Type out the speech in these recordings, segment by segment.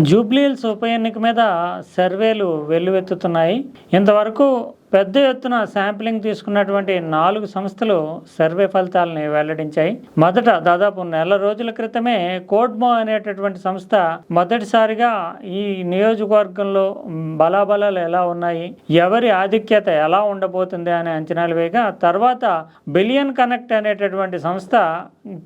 జూబ్లీహిల్స్ ఉప ఎన్నిక మీద సర్వేలు వెల్లువెత్తుతున్నాయి. ఇంతవరకు పెద్ద ఎత్తున శాంప్లింగ్ తీసుకున్నటువంటి నాలుగు సంస్థలు సర్వే ఫలితాలని వెల్లడించాయి. మొదట దాదాపు నెల రోజుల క్రితమే కోడ్మో అనేటటువంటి సంస్థ మొదటిసారిగా ఈ నియోజకవర్గంలో బలాబలాలు ఎలా ఉన్నాయి ఎవరి ఆధిక్యత ఎలా ఉండబోతుంది అనే అంచనాలు వేయగా తర్వాత బిలియన్ కనెక్ట్ అనేటటువంటి సంస్థ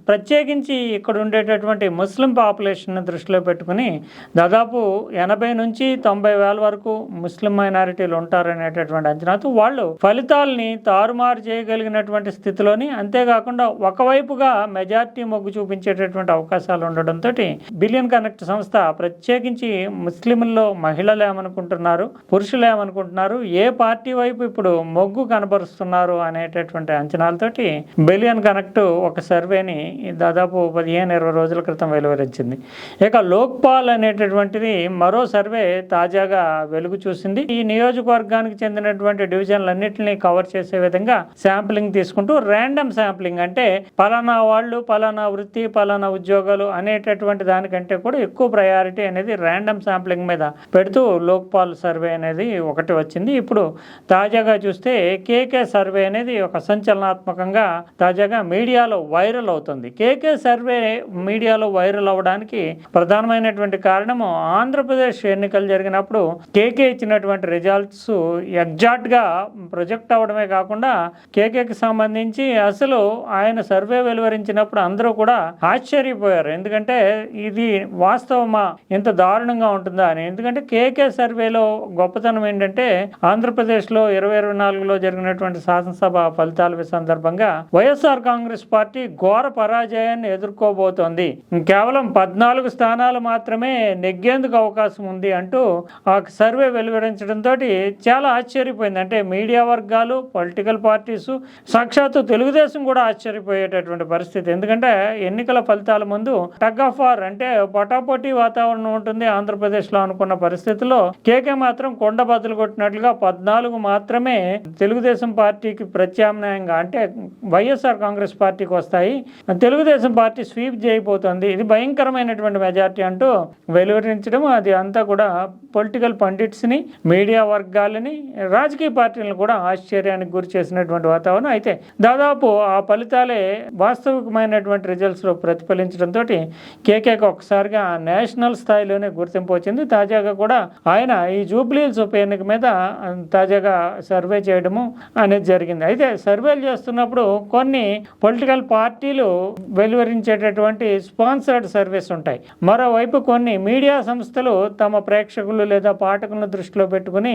ప్రత్యేకించి ఇక్కడ ఉండేటటువంటి ముస్లిం పాపులేషన్ దృష్టిలో పెట్టుకుని దాదాపు ఎనభై నుంచి తొంభై వేల వరకు ముస్లిం మైనారిటీలు ఉంటారనేటటువంటి అంచనా అంచనాతో వాళ్ళు ఫలితాలని తారుమారు చేయగలిగినటువంటి స్థితిలోని అంతేకాకుండా ఒకవైపుగా మెజార్టీ మొగ్గు చూపించేటటువంటి అవకాశాలు ఉండడంతో బిలియన్ కనెక్ట్ సంస్థ ప్రత్యేకించి ముస్లింల్లో మహిళలు ఏమనుకుంటున్నారు పురుషులు ఏమనుకుంటున్నారు ఏ పార్టీ వైపు ఇప్పుడు మొగ్గు కనబరుస్తున్నారు అనేటటువంటి అంచనాలతోటి బిలియన్ కనెక్ట్ ఒక సర్వేని దాదాపు పదిహేను ఇరవై రోజుల క్రితం వెలువరించింది. ఇక లోక్పాల్ అనేటటువంటిది మరో సర్వే తాజాగా వెలుగు చూసింది. ఈ నియోజకవర్గానికి చెందినటువంటి డివిజన్లన్నింటినీ కవర్ చేసే విధంగా శాంప్లింగ్ తీసుకుంటూ ర్యాండమ్ శాంప్లింగ్ అంటే పలానా వాళ్ళు పలానా వృత్తి పలానా ఉద్యోగాలు అనేటటువంటి దానికంటే కూడా ఎక్కువ ప్రయారిటీ అనేది ర్యాండమ్ శాంప్లింగ్ మీద పెడుతూ లోక్పాల్ సర్వే అనేది ఒకటి వచ్చింది. ఇప్పుడు తాజాగా చూస్తే కేకే సర్వే అనేది ఒక సంచలనాత్మకంగా తాజాగా మీడియాలో వైరల్ అవుతుంది. కేకే సర్వే మీడియాలో వైరల్ అవ్వడానికి ప్రధానమైనటువంటి కారణము ఆంధ్రప్రదేశ్ ఎన్నికలు జరిగినప్పుడు కేకే ఇచ్చినటువంటి రిజల్ట్స్ ఎగ్జాక్ట్గా ప్రొజెక్ట్ అవ్వడమే కాకుండా కేకేకి సంబంధించి అసలు ఆయన సర్వే వెలువరించినప్పుడు అందరూ కూడా ఆశ్చర్యపోయారు. ఎందుకంటే ఇది వాస్తవమా? ఇంత దారుణంగా ఉంటుందా అని. ఎందుకంటే కేకే సర్వేలో గొప్పతనం ఏంటంటే ఆంధ్రప్రదేశ్లో ఇరవై ఇరవై నాలుగులో జరిగినటువంటి శాసనసభ ఫలితాల సందర్భంగా వైఎస్ఆర్ కాంగ్రెస్ పార్టీ ఘోర పరాజయాన్ని ఎదుర్కోబోతోంది. కేవలం పద్నాలుగు స్థానాలు మాత్రమే నెగ్గేందుకు అవకాశం ఉంది అంటూ ఆ సర్వే వెలువరించడంతో చాలా ఆశ్చర్యపోయింది. అంటే మీడియా వర్గాలు పొలిటికల్ పార్టీస్ సాక్షాత్తు తెలుగుదేశం కూడా ఆశ్చర్యపోయేటటువంటి పరిస్థితి. ఎందుకంటే ఎన్నికల ఫలితాల ముందు టగ్ ఆఫ్ వార్ అంటే పొటాపోటీ వాతావరణం ఉంటుంది ఆంధ్రప్రదేశ్లో అనుకున్న పరిస్థితిలో. కేకే మాత్రం కొండ బదులు కొట్టినట్లుగా పద్నాలుగు మాత్రమే తెలుగుదేశం పార్టీకి ప్రత్యామ్నాయంగా అంటే వైఎస్ఆర్ కాంగ్రెస్ పార్టీకి వస్తాయి. తెలుగుదేశం పార్టీ స్వీప్ చేయబోతోంది. ఇది భయంకరమైనటువంటి మెజార్టీ అంటూ వెలువరించడం అది అంతా కూడా పొలిటికల్ పండిట్స్ని మీడియా వర్గాలని రాజకీయ పార్టీలను కూడా ఆశ్చర్యానికి గురి చేసినటువంటి వాతావరణం. అయితే దాదాపు ఆ ఫలితాలే వాస్తవికమైనటువంటి రిజల్ట్స్లో ప్రతిఫలించడంతో కేకేకి ఒకసారిగా నేషనల్ స్థాయిలోనే గుర్తింపు వచ్చింది. తాజాగా కూడా ఆయన ఈ జూబ్లీల్స్ ఉప ఎన్నిక మీద తాజాగా సర్వే చేయడము అనేది జరిగింది. అయితే సర్వేలు చేస్తున్నప్పుడు కొన్ని పొలిటికల్ పార్టీలు వెలువరించేటటువంటి స్పాన్సర్డ్ సర్వీస్ ఉంటాయి. మరోవైపు కొన్ని మీడియా సంస్థలు తమ ప్రేక్షకులు లేదా పాఠకులను దృష్టిలో పెట్టుకుని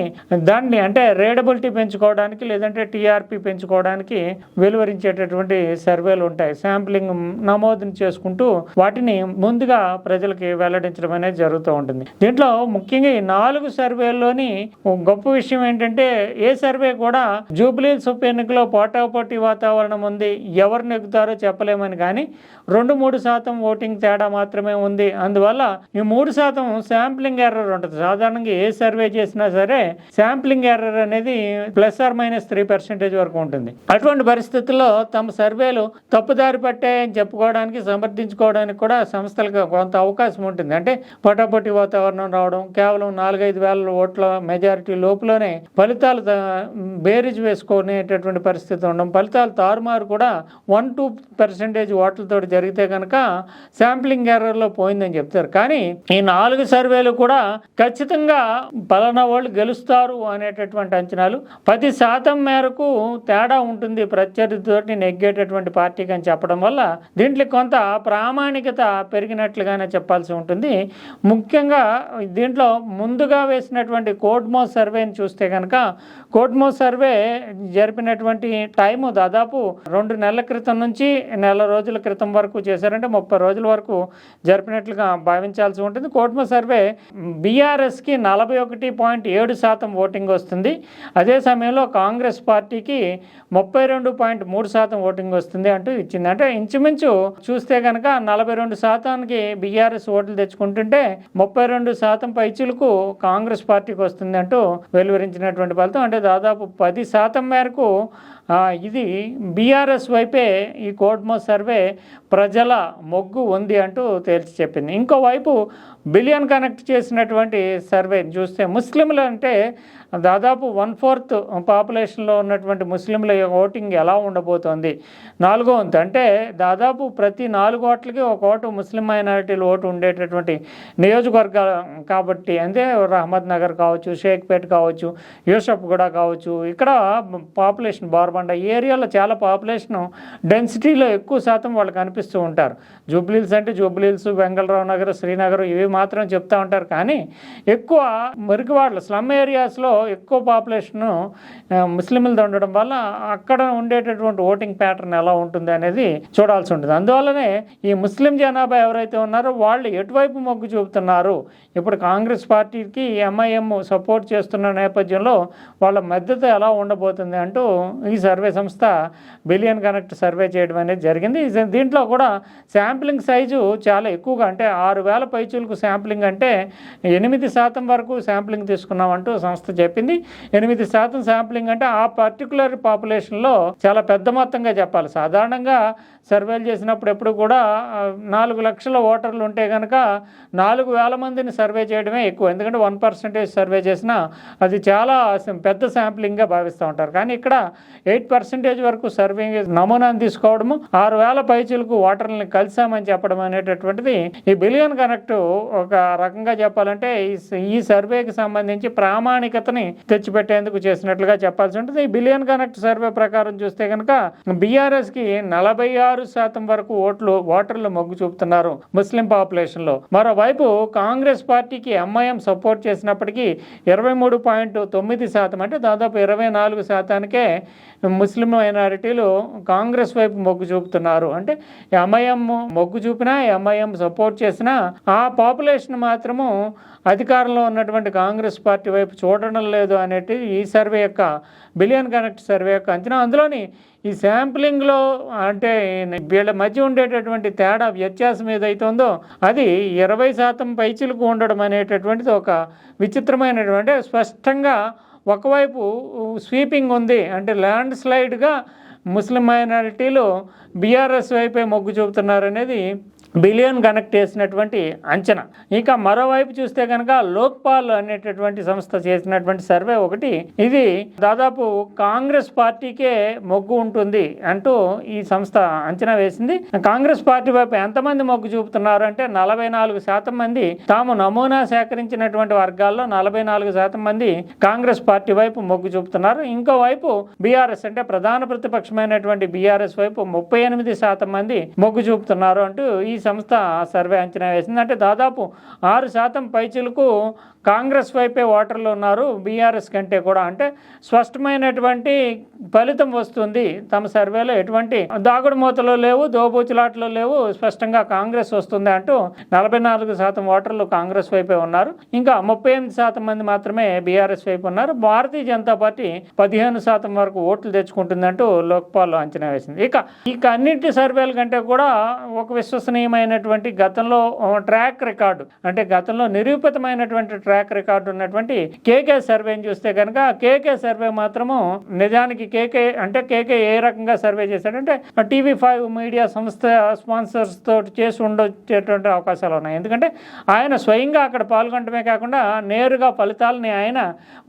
దాన్ని అంటే రేడబిలిటీ పెంచుకోవడానికి లేదంటే టీఆర్పీ పెంచుకోవడానికి వెలువరించేటటువంటి సర్వేలు ఉంటాయి. శాంప్లింగ్ నమోదుని చేసుకుంటూ వాటిని ముందుగా ప్రజలకి వెల్లడించడం అనేది జరుగుతూ ఉంటుంది. దీంట్లో ముఖ్యంగా ఈ నాలుగు సర్వేల్లోని గొప్ప విషయం ఏంటంటే ఏ సర్వే కూడా జూబ్లీహిల్స్ ఉప ఎన్నికలో పోటాపోటీ వాతావరణం ఉంది ఎవరు నెగ్గుతారో చెప్పలేమని కానీ రెండు మూడు శాతం ఓటింగ్ తేడా మాత్రమే ఉంది. అందువల్ల ఈ మూడు శాతం శాంప్లింగ్ ఎర్రర్ ఉంటుంది. సాధారణంగా ఏ సర్వే చేసినా సరే శాంప్లింగ్ ఎర్రర్ అనేది plus or minus three percentage వరకు ఉంటుంది. అటువంటి పరిస్థితుల్లో తమ సర్వేలు తప్పుదారి పట్టాయని చెప్పుకోవడానికి సమర్థించుకోవడానికి కూడా సంస్థలకు కొంత అవకాశం ఉంటుంది. అంటే పొటాపొట్టి వాతావరణం రావడం కేవలం నాలుగైదు వేల ఓట్ల మెజారిటీ లోపులోనే ఫలితాలు బేరీజ్ వేసుకునేటటువంటి పరిస్థితి ఉండడం ఫలితాలు తారుమారు కూడా వన్ టూ పర్సెంటేజ్ ఓట్లతో జరిగితే కనుక శాంప్లింగ్ ఎర్రర్లో పోయిందని చెప్తారు. కానీ ఈ నాలుగు సర్వేలు కూడా ఖచ్చితంగా పలానా వాళ్ళు గెలుస్తారు అనేటటువంటి అంచనా ప్రయోజనాలు పది శాతం మేరకు తేడా ఉంటుంది. ప్రత్యర్థితోటి నెగ్గేటటువంటి పార్టీకి అని చెప్పడం వల్ల దీంట్లో కొంత ప్రామాణికత పెరిగినట్లుగానే చెప్పాల్సి ఉంటుంది. ముఖ్యంగా దీంట్లో ముందుగా వేసినటువంటి కోడ్మో సర్వేని చూస్తే కనుక కోడ్మో సర్వే జరిపినటువంటి టైము దాదాపు రెండు నెలల క్రితం నుంచి నెల రోజుల క్రితం వరకు చేశారంటే ముప్పై రోజుల వరకు జరిపినట్లుగా భావించాల్సి ఉంటుంది. కోడ్మో సర్వే బీఆర్ఎస్కి నలభై ఒకటి పాయింట్ ఏడు శాతం ఓటింగ్ వస్తుంది. అదే సమయంలో కాంగ్రెస్ పార్టీకి ముప్పై రెండు పాయింట్ మూడు శాతం ఓటింగ్ వస్తుంది అంటూ ఇచ్చింది. అంటే ఇంచుమించు చూస్తే కనుక నలభై రెండు శాతానికి బీఆర్ఎస్ ఓట్లు తెచ్చుకుంటుంటే ముప్పై రెండు శాతం పైచులకు కాంగ్రెస్ పార్టీకి వస్తుంది అంటూ వెలువరించినటువంటి ఫలితం. అంటే దాదాపు పది శాతం మేరకు ఇది బీఆర్ఎస్ వైపే ఈ కోడ్మో సర్వే ప్రజల మొగ్గు ఉంది అంటూ తేల్చి చెప్పింది. ఇంకోవైపు బిలియన్ కనెక్ట్ చేసినటువంటి సర్వే చూస్తే ముస్లింలు అంటే దాదాపు వన్ ఫోర్త్ పాపులేషన్లో ఉన్నటువంటి ముస్లింల ఓటింగ్ ఎలా ఉండబోతోంది? నాలుగో వంతు. అంటే దాదాపు ప్రతి నాలుగు ఓట్లకి ఒక ఓటు ముస్లిం మైనారిటీలు ఓటు ఉండేటటువంటి నియోజకవర్గాలు కాబట్టి అంటే రహమద్ నగర్ కావచ్చు షేక్పేట్ కావచ్చు యూసఫ్ కూడా కావచ్చు ఇక్కడ పాపులేషన్ కాకుండా ఈ ఏరియాలో చాలా పాపులేషన్ డెన్సిటీలో ఎక్కువ శాతం వాళ్ళు కనిపిస్తూ ఉంటారు. జూబ్లీల్స్ అంటే జూబ్లీల్స్ వెంగళరావు నగర్ శ్రీనగర్ ఇవి మాత్రం చెప్తూ ఉంటారు. కానీ ఎక్కువ మురికివాడలు స్లమ్ ఏరియాస్లో ఎక్కువ పాపులేషన్ ముస్లింలది ఉండడం వల్ల అక్కడ ఉండేటటువంటి ఓటింగ్ ప్యాటర్న్ ఎలా ఉంటుంది అనేది చూడాల్సి ఉంటుంది. అందువల్లనే ఈ ముస్లిం జనాభా ఎవరైతే ఉన్నారో వాళ్ళు ఎటువైపు మొగ్గు చూపుతున్నారు? ఇప్పుడు కాంగ్రెస్ పార్టీకి ఎంఐఎం సపోర్ట్ చేస్తున్న నేపథ్యంలో వాళ్ళ మద్దతు ఎలా ఉండబోతుంది అంటూ ఈ సర్వే సంస్థ బిలియన్ కనెక్ట్ సర్వే చేయడం అనేది జరిగింది. దీంట్లో కూడా శాంప్లింగ్ సైజు చాలా ఎక్కువగా అంటే ఆరు వేల పైచులకు శాంప్లింగ్ అంటే ఎనిమిది శాతం వరకు శాంప్లింగ్ తీసుకున్నామంటూ సంస్థ చెప్పింది. ఎనిమిది శాతం శాంప్లింగ్ అంటే ఆ పర్టికులర్ పాపులేషన్లో చాలా పెద్ద మొత్తంగా చెప్పాలి. సాధారణంగా సర్వేలు చేసినప్పుడు ఎప్పుడు కూడా నాలుగు లక్షల ఓటర్లు ఉంటే కనుక నాలుగు వేల మందిని సర్వే చేయడమే ఎక్కువ. ఎందుకంటే వన్ పర్సెంటేజ్ సర్వే చేసినా అది చాలా పెద్ద శాంప్లింగ్గా భావిస్తూ ఉంటారు. కానీ ఇక్కడ ఎయిట్ పర్సెంటేజ్ వరకు సర్వే నమూనాను తీసుకోవడము ఆరు వేల పైచీలకు ఓటర్లని కలిసామని చెప్పడం అనేటటువంటిది ఈ బిలియన్ కనెక్ట్ ఒక రకంగా చెప్పాలంటే ఈ ఈ సర్వేకి సంబంధించి ప్రామాణికతని తెచ్చిపెట్టేందుకు చేసినట్లుగా చెప్పాల్సి ఉంటుంది. ఈ బిలియన్ కనెక్ట్ సర్వే ప్రకారం చూస్తే కనుక బీఆర్ఎస్కి నలభై ఆరు శాతం వరకు ఓట్లు ఓటర్లు మొగ్గు చూపుతున్నారు ముస్లిం పాపులేషన్లో. మరోవైపు కాంగ్రెస్ పార్టీకి ఎంఐఎం సపోర్ట్ చేసినప్పటికీ ఇరవై మూడు పాయింట్ తొమ్మిది శాతం అంటే దాదాపు ఇరవై నాలుగు శాతానికే ముస్లిం మైనారిటీలు కాంగ్రెస్ వైపు మొగ్గు చూపుతున్నారు. అంటే ఎంఐఎం మొగ్గు చూపినా ఎంఐఎం సపోర్ట్ చేసినా ఆ పాపులేషన్ మాత్రము అధికారంలో ఉన్నటువంటి కాంగ్రెస్ పార్టీ వైపు చూడడం లేదు అనేది ఈ సర్వే యొక్క బిలియన్ కనెక్ట్ సర్వే యొక్క అంచనా. అందులోని ఈ శాంప్లింగ్లో అంటే వీళ్ళ మధ్య ఉండేటటువంటి తేడా వ్యత్యాసం ఏదైతే ఉందో అది ఇరవై శాతం పైచిలకు ఉండడం అనేటటువంటిది ఒక విచిత్రమైనటువంటి స్పష్టంగా ఒకవైపు స్వీపింగ్ ఉంది అంటే ల్యాండ్ స్లైడ్గా ముస్లిం మైనారిటీలు బీఆర్ఎస్ వైపే మొగ్గు చూపుతున్నారనేది బిలియన్ కనెక్ట్ చేసినటువంటి అంచనా. ఇంకా మరోవైపు చూస్తే కనుక లోక్పాల్ అనేటటువంటి సంస్థ చేసినటువంటి సర్వే ఒకటి ఇది దాదాపు కాంగ్రెస్ పార్టీకే మొగ్గు ఉంటుంది అంటూ ఈ సంస్థ అంచనా వేసింది. కాంగ్రెస్ పార్టీ వైపు ఎంతమంది మొగ్గు చూపుతున్నారు అంటే నలభై నాలుగు శాతం మంది తాము నమూనా సేకరించినటువంటి వర్గాల్లో నలభై నాలుగు శాతం మంది కాంగ్రెస్ పార్టీ వైపు మొగ్గు చూపుతున్నారు. ఇంకో వైపు బీఆర్ఎస్ అంటే ప్రధాన ప్రతిపక్షమైనటువంటి బీఆర్ఎస్ వైపు ముప్పై ఎనిమిది శాతం మంది మొగ్గు చూపుతున్నారు అంటూ ఈ సంస్థ సర్వే అంచనా వేసింది. అంటే దాదాపు ఆరు శాతం పైచిలకు కాంగ్రెస్ వైపే ఓటర్లు ఉన్నారు బీఆర్ఎస్ కంటే కూడా. అంటే స్పష్టమైనటువంటి ఫలితం వస్తుంది తమ సర్వేలో. ఎటువంటి దాగుడు మూతలు లేవు దోబూచులాట్లు లేవు. స్పష్టంగా కాంగ్రెస్ వస్తుంది అంటూ నలభై నాలుగు శాతం ఓటర్లు కాంగ్రెస్ వైపే ఉన్నారు. ఇంకా ముప్పై ఎనిమిది శాతం మంది మాత్రమే బీఆర్ఎస్ వైపు ఉన్నారు. భారతీయ జనతా పార్టీ పదిహేను శాతం వరకు ఓట్లు తెచ్చుకుంటుందంటూ లోక్పాల్ అంచనా వేసింది. ఇక ఇక అన్నింటి సర్వేల కంటే కూడా ఒక విశ్వసనీయమైనటువంటి గతంలో ట్రాక్ రికార్డు. అంటే గతంలో నిరూపితమైనటువంటి ట్రాక్ రికార్డు ఉన్నటువంటి కేకే సర్వేని చూస్తే కనుక కేకే సర్వే మాత్రము నిజానికి కేకే అంటే కేకే ఏ రకంగా సర్వే చేశాడంటే టీవీ ఫైవ్ మీడియా సంస్థ స్పాన్సర్స్ తోటి చేసి ఉండొచ్చేటువంటి అవకాశాలు ఉన్నాయి. ఎందుకంటే ఆయన స్వయంగా అక్కడ పాల్గొనడమే కాకుండా నేరుగా ఫలితాలని ఆయన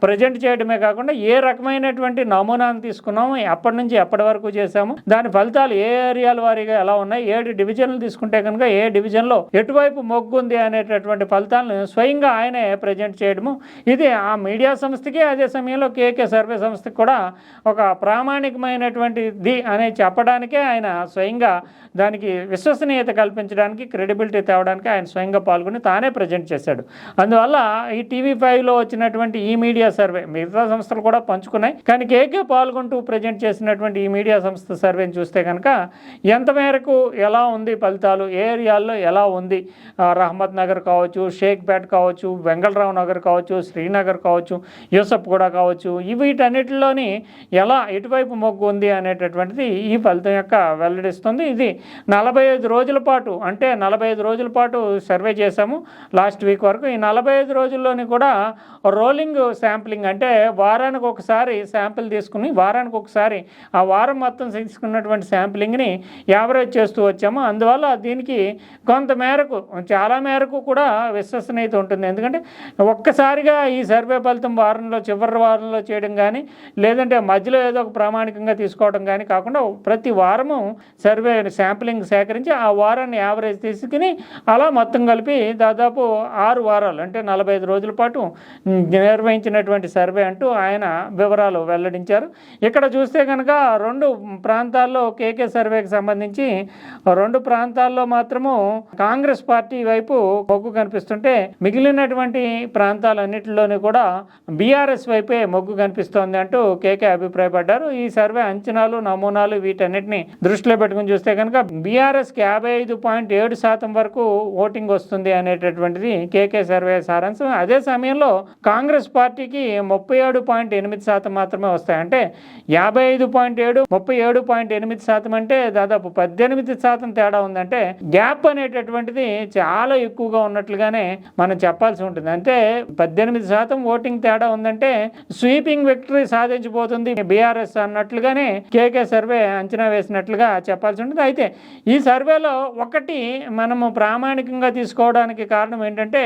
ప్రజెంట్ చేయడమే కాకుండా ఏ రకమైనటువంటి నమూనాను తీసుకున్నాము ఎప్పటి నుంచి ఎప్పటి వరకు చేశాము దాని ఫలితాలు ఏ ఏరియాల వారీగా ఎలా ఉన్నాయి ఏడు డివిజన్లు తీసుకుంటే కనుక ఏ డివిజన్లో ఎటువైపు మొగ్గు ఉంది అనేటటువంటి ఫలితాలను స్వయంగా ఆయనే ప్రజెంట్ చేయడము. ఇది ఆ మీడియా సంస్థకి అదే సమయంలో కేకే సర్వే సంస్థకి కూడా ఒక ప్రామాణికమైనటువంటిది అనే అని చెప్పడానికే ఆయన స్వయంగా దానికి విశ్వసనీయత కల్పించడానికి క్రెడిబిలిటీ తేవడానికి ఆయన స్వయంగా పాల్గొని తానే ప్రజెంట్ చేశాడు. అందువల్ల ఈ టీవీ ఫైవ్లో వచ్చినటువంటి ఈ మీడియా సర్వే మిగతా సంస్థలు కూడా పంచుకున్నాయి. కానీ కేకే పాల్గొంటూ ప్రజెంట్ చేసినటువంటి ఈ మీడియా సంస్థ సర్వేని చూస్తే కనుక ఎంత మేరకు ఎలా ఉంది ఫలితాలు ఏ ఏరియాల్లో ఎలా ఉంది? రహమత్ నగర్ కావచ్చు షేక్పేట్ కావచ్చు రామారావు నగర్ కావచ్చు శ్రీనగర్ కావచ్చు యూసఫ్ కూడా కావచ్చు వీటన్నిటిలోని ఎలా ఎటువైపు మొగ్గు ఉంది అనేటటువంటిది ఈ ఫలితం యొక్క వెల్లడిస్తుంది. ఇది నలభై ఐదు రోజుల పాటు అంటే నలభై ఐదు రోజుల పాటు సర్వే చేశాము లాస్ట్ వీక్ వరకు. ఈ నలభై ఐదు రోజుల్లోని కూడా రోలింగ్ శాంప్లింగ్ అంటే వారానికి ఒకసారి శాంపిల్ తీసుకుని వారానికి ఒకసారి ఆ వారం మొత్తం తీసుకున్నటువంటి శాంప్లింగ్ని యావరేజ్ చేస్తూ వచ్చాము. అందువల్ల దీనికి కొంత మేరకు చాలా మేరకు కూడా విశ్వసనీయత ఉంటుంది. ఎందుకంటే ఒక్కసారిగా ఈ సర్వే ఫలితం వారంలో చివరి వారంలో చేయడం కానీ లేదంటే మధ్యలో ఏదో ఒక ప్రామాణికంగా తీసుకోవడం కానీ కాకుండా ప్రతి వారము సర్వే శాంప్లింగ్ సేకరించి ఆ వారాన్ని యావరేజ్ తీసుకుని అలా మొత్తం కలిపి దాదాపు ఆరు వారాలు అంటే నలభై ఐదు రోజుల పాటు నిర్వహించినటువంటి సర్వే అంటూ ఆయన వివరాలు వెల్లడించారు. ఇక్కడ చూస్తే కనుక రెండు ప్రాంతాల్లో కేకే సర్వేకి సంబంధించి రెండు ప్రాంతాల్లో మాత్రము కాంగ్రెస్ పార్టీ వైపు మొగ్గు కనిపిస్తుంటే మిగిలినటువంటి ప్రాంతాలన్నింటిలోనూ కూడా బీఆర్ఎస్ వైపే మొగ్గు కనిపిస్తోంది అంటూ కేకే అభిప్రాయపడ్డారు. ఈ సర్వే అంచనాలు నమూనాలు వీటన్నిటిని దృష్టిలో పెట్టుకుని చూస్తే కనుక బీఆర్ఎస్కి యాభై ఐదు పాయింట్ ఏడు శాతం వరకు ఓటింగ్ వస్తుంది అనేటటువంటిది కేకే సర్వే సారాంశం. అదే సమయంలో కాంగ్రెస్ పార్టీకి ముప్పై ఏడు పాయింట్ ఎనిమిది శాతం మాత్రమే వస్తాయి. అంటే యాభై ఐదు పాయింట్ ఏడు ముప్పై ఏడు పాయింట్ ఎనిమిది శాతం అంటే దాదాపు పద్దెనిమిది శాతం తేడా ఉందంటే గ్యాప్ అనేటటువంటిది చాలా ఎక్కువగా ఉన్నట్లుగానే మనం చెప్పాల్సి ఉంటుంది. అంతే చూస్తే పద్దెనిమిది శాతం ఓటింగ్ తేడా ఉందంటే స్వీపింగ్ విక్టరీ సాధించబోతుంది బీఆర్ఎస్ అన్నట్లుగానే కేకే సర్వే అంచనా వేసినట్లుగా చెప్పాల్సి ఉంటుంది. అయితే ఈ సర్వేలో ఒకటి మనము ప్రామాణికంగా తీసుకోవడానికి కారణం ఏంటంటే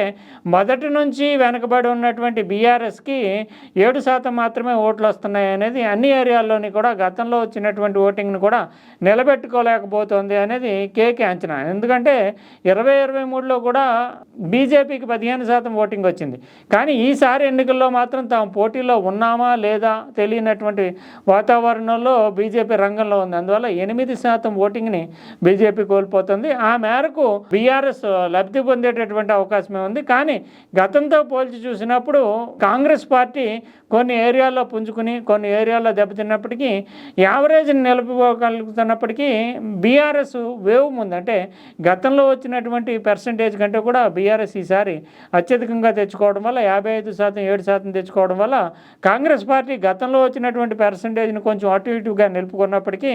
మొదటి నుంచి వెనకబడి ఉన్నటువంటి బీఆర్ఎస్కి ఏడు శాతం మాత్రమే ఓట్లు వస్తున్నాయి అనేది అన్ని ఏరియాల్లోని కూడా గతంలో వచ్చినటువంటి ఓటింగ్ను కూడా నిలబెట్టుకోలేకపోతుంది అనేది కేకే అంచనా. ఎందుకంటే ఇరవై ఇరవై మూడులో కూడా బీజేపీకి పదిహేను శాతం ఓటింగ్ వచ్చింది. కానీ ఈసారి ఎన్నికల్లో మాత్రం తాము పోటీలో ఉన్నామా లేదా తెలియనటువంటి వాతావరణంలో బీజేపీ రంగంలో ఉంది. అందువల్ల ఎనిమిది శాతం ఓటింగ్ని బీజేపీ కోల్పోతుంది. ఆ మేరకు బీఆర్ఎస్ లబ్ధి పొందేటటువంటి అవకాశమే ఉంది. కానీ గతంతో పోల్చి చూసినప్పుడు కాంగ్రెస్ పార్టీ కొన్ని ఏరియాల్లో పుంజుకుని కొన్ని ఏరియాల్లో దెబ్బతిన్నప్పటికీ యావరేజ్ని నిలుపుకోగలుగుతున్నప్పటికీ బీఆర్ఎస్ వేవ్ ముందు. అంటే గతంలో వచ్చినటువంటి పర్సంటేజ్ కంటే కూడా బీఆర్ఎస్ ఈసారి అత్యధికంగా తెచ్చుకోవడం వల్ల యాభై ఐదు శాతం ఏడు శాతం తెచ్చుకోవడం వల్ల కాంగ్రెస్ పార్టీ గతంలో వచ్చినటువంటి పర్సంటేజ్ని కొంచెం అటు ఇటుగా నిలుపుకున్నప్పటికీ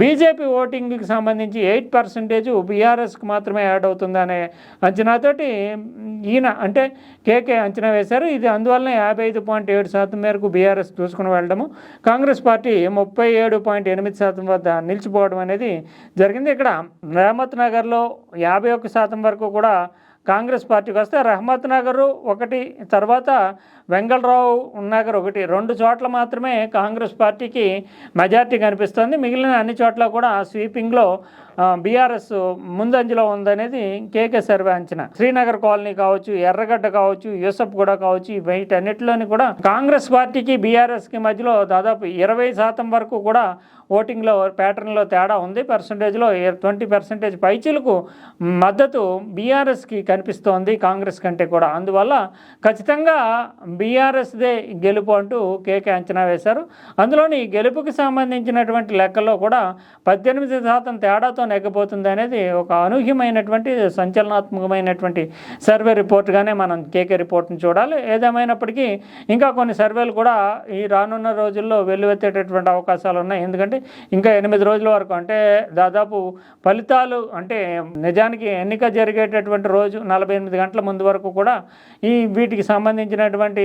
బీజేపీ ఓటింగ్కి సంబంధించి ఎయిట్ పర్సెంటేజ్ బీఆర్ఎస్కి మాత్రమే యాడ్ అవుతుందనే అంచనాతోటి ఈయన అంటే కేకే అంచనా వేశారు. ఇది అందువల్ల యాభై ఐదు పాయింట్ ఏడు శాతం మేరకు బీఆర్ఎస్ చూసుకుని వెళ్ళడము. కాంగ్రెస్ పార్టీ ముప్పై ఏడు పాయింట్ ఎనిమిది శాతం వద్ద నిలిచిపోవడం అనేది జరిగింది. ఇక్కడ రహమత్ నగర్లో యాభై ఒక్క శాతం వరకు కూడా కాంగ్రెస్ పార్టీకి వస్తే రహమత్ నగర్ ఒకటి తర్వాత వెంగళరావు నగర్ ఒకటి. రెండు చోట్ల మాత్రమే కాంగ్రెస్ పార్టీకి మెజార్టీ కనిపిస్తుంది. మిగిలిన అన్ని చోట్ల కూడా స్వీపింగ్లో బీఆర్ఎస్ ముందంజలో ఉందనేది కేకే సర్వే అంచనా. శ్రీనగర్ కాలనీ కావచ్చు ఎర్రగడ్డ కావచ్చు యూసఫ్ కూడా కావచ్చు వీటన్నిటిలోని కూడా కాంగ్రెస్ పార్టీకి బీఆర్ఎస్కి మధ్యలో దాదాపు ఇరవై శాతం వరకు కూడా ఓటింగ్లో ప్యాటర్న్లో తేడా ఉంది. పర్సంటేజ్లో ట్వంటీ పర్సెంటేజ్ పైచీలకు మద్దతు బీఆర్ఎస్కి కనిపిస్తోంది కాంగ్రెస్ కంటే కూడా. అందువల్ల ఖచ్చితంగా బీఆర్ఎస్దే గెలుపు అంటూ కేకే అంచనా వేశారు. అందులోని గెలుపుకి సంబంధించినటువంటి లెక్కల్లో కూడా పద్దెనిమిది శాతం తేడాతో నెగ్గబోతుంది అనేది ఒక అనూహ్యమైనటువంటి సంచలనాత్మకమైనటువంటి సర్వే రిపోర్ట్గానే మనం కేకే రిపోర్ట్ని చూడాలి. ఏదేమైనప్పటికీ ఇంకా కొన్ని సర్వేలు కూడా ఈ రానున్న రోజుల్లో వెల్లువెత్తేటటువంటి అవకాశాలు ఉన్నాయి. ఎందుకంటే ఇంకా ఎనిమిది రోజుల వరకు అంటే దాదాపు ఫలితాలు అంటే నిజానికి ఎన్నిక జరిగేటటువంటి రోజు నలభై ఎనిమిది గంటల ముందు వరకు కూడా ఈ వీటికి సంబంధించినటువంటి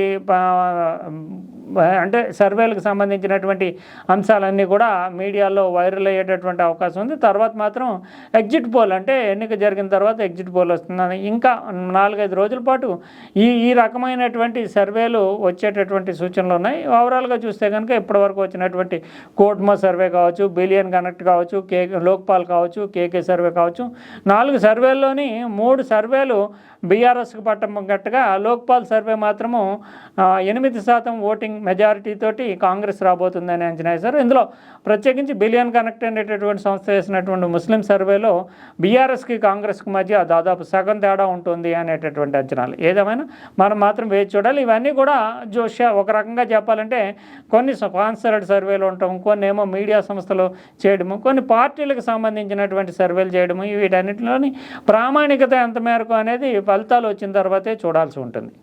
అంటే సర్వేలకు సంబంధించినటువంటి అంశాలన్నీ కూడా మీడియాలో వైరల్ అయ్యేటటువంటి అవకాశం ఉంది. తర్వాత మాత్రం ఎగ్జిట్ పోల్ అంటే ఎన్నిక జరిగిన తర్వాత ఎగ్జిట్ పోల్ వస్తుందని. ఇంకా నాలుగైదు రోజుల పాటు ఈ ఈ రకమైనటువంటి సర్వేలు వచ్చేటటువంటి సూచనలు ఉన్నాయి. ఓవరాల్గా చూస్తే కనుక ఇప్పటివరకు వచ్చినటువంటి కోట్మా సర్వే కావచ్చు బిలియన్ కనెక్ట్ కావచ్చు కే లోక్పాల్ కావచ్చు కేకే సర్వే కావచ్చు. నాలుగు సర్వేల్లోని మూడు సర్వేలు బీఆర్ఎస్కి పట్టం గట్టుగా లోక్పాల్ సర్వే మాత్రము ఎనిమిది శాతం ఓటింగ్ మెజారిటీ తోటి కాంగ్రెస్ రాబోతుందని అంచనా వేశారు ఇందులో ప్రత్యేకించి బిలియన్ కనెక్ట్ అనేటటువంటి సంస్థ వేసినటువంటి ముస్లిం సర్వేలో బీఆర్ఎస్కి కాంగ్రెస్కి మధ్య దాదాపు సగం తేడా ఉంటుంది అనేటటువంటి అంచనాలు. ఏదేమైనా మనం మాత్రం వేచి చూడాలి. ఇవన్నీ కూడా జోష ఒక రకంగా చెప్పాలంటే కొన్ని స్పాన్సర్డ్ సర్వేలు ఉండటం కొన్ని ఏమో మీడియా సంస్థలు చేయడము కొన్ని పార్టీలకు సంబంధించినటువంటి సర్వేలు చేయడము వీటన్నిటిలోని ప్రామాణికత ఎంత మేరకు అనేది ఫలితాలు వచ్చిన తర్వాతే చూడాల్సి ఉంటుంది.